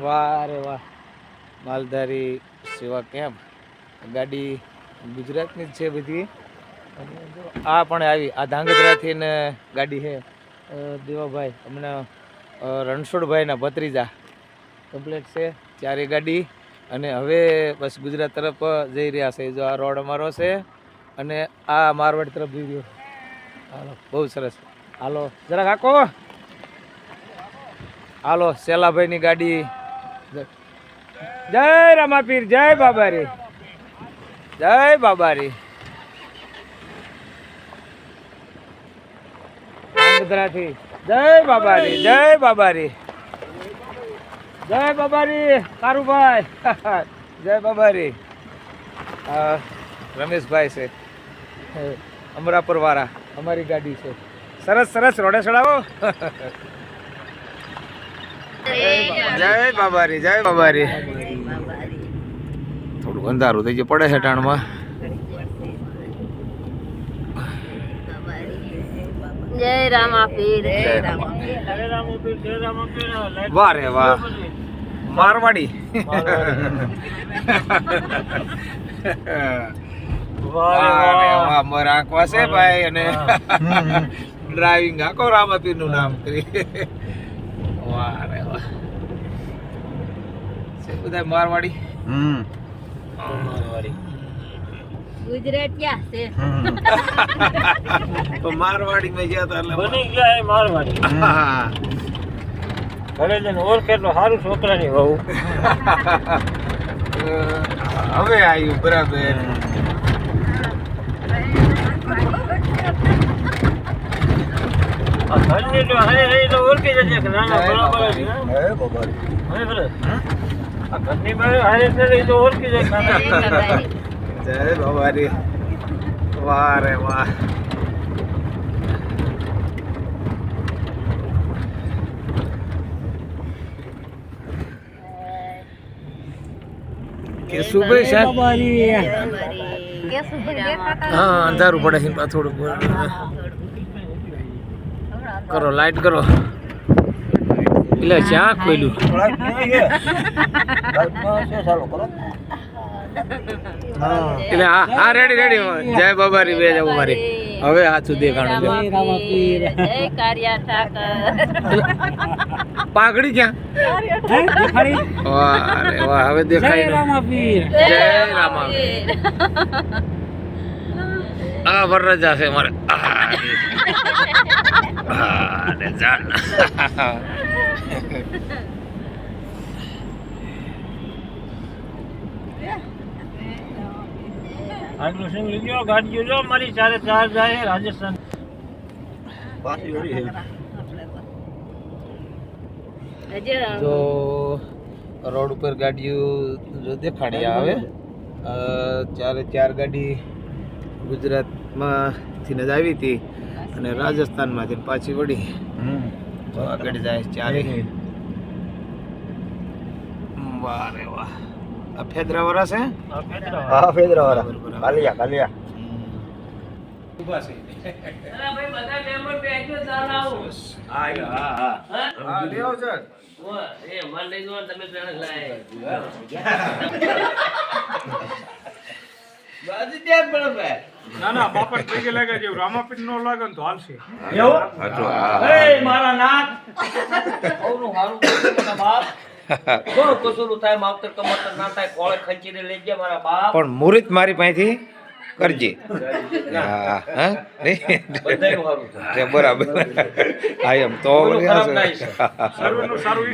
વાહ રે વાહ. માલધારી સેવા કેમ્પ ગાડી ગુજરાતની જ છે બધી. અને આ પણ આવી આ ધાંગધ્રાથી ને ગાડી છે. દેવાભાઈ હમણાં અ, રણછોડભાઈના ભત્રીજા કમ્પ્લેટ છે. ચારે ગાડી અને હવે બસ ગુજરાત તરફ જઈ રહ્યા છે. જો આ રોડ અમારો છે અને આ મારવાડ તરફ જઈ રહ્યો. હાલો બહુ સરસ. હાલો જરાક આકો હાલો સેલાભાઈની ગાડી જય- રામાપીર, જય બાબારી. જય બાબારી. આંગધરાથી જય બાબારી જય બાબારી. જય બાબારી, કારુભાઈ. જય બાબારી. આ રમેશભાઈ છે. અમરાપુર વાળા અમારી ગાડી છે. સરસ સરસ, રોડે ચડાવો. જય બાબારી જય બાબારી. થોડું અંધારું થઈ ગયું પડે છે ટાણમાં જય રામાપીર જય વાહ રે વાહ. મારવાડી. વાહ આંખવા છે ભાઈ અને ડ્રાઇવિંગ આખો રામાપીરનું નામ કરી. વાહ રે વાહ છે બધા મારવાડી મારવાડી. ગુજરાતિયા છે. તો મારવાડી માં ગયા હતા એટલે બની ગયા એ મારવાડી. ઘરે જઈને એટલો સારું છોકરાની વહુ. હવે આવ્યું બરાબર. ઘરની જો હારે તો ઓળખી જશે કે ના ના બરાબર છે. હવે બરાબર. આ ઘરની બાજુ હારે રહી તો ઓળખી જાય. જય બાબારી. જય વાહ રે વાહ કે સુબે રામા. હા અંધારું પડે છે થોડું થોડુંક કરો લાઈટ કરો. એટલે જ્યાં ખોલ્યું એટલે હા હા રેડી રેડી જય બાબારી બે જવું મારી. હવે હાથું દેખાણું છે. જય કારિયા ઠાકર. પાઘડી ક્યાં? વાહ રે વાહ હવે દેખાય. જય રામાપીર આ વરરાજા છે મારે. આ. જાન આગલું સિંગ લીધો ગાડીઓ જો મારી ચારે ચાર જાય રાજસ્થાન. હજી રોડ ઉપર ગાડીઓ જો દેખાડી આવે ચારે ચાર ગાડી ગુજરાતમાંથી જ આવી હતી અને રાજસ્થાનમાંથી પાછી વળી તો આગળ જાય ચારે વાહ રે વાહ. આ ફેદરા વાળા છે? હા ફેદરા બરાબર, વાળા. કાલિયા કાલિયા. છે. ના ના બાપા પૈકી લાગે છે રામાપીર નો લાગે ને તો હાલશે. એ મારા નાક આવનું હારું બાપ. ઘણું કસૂરું થાય માવતર કમાતર ના થાય કોળે ખંચીને લઈ ગયા મારા બાપ. પણ મુહૂર્ત મારી પાસેથી કરજે. હા બરાબર. હા એમ તો. સર્વનું સારું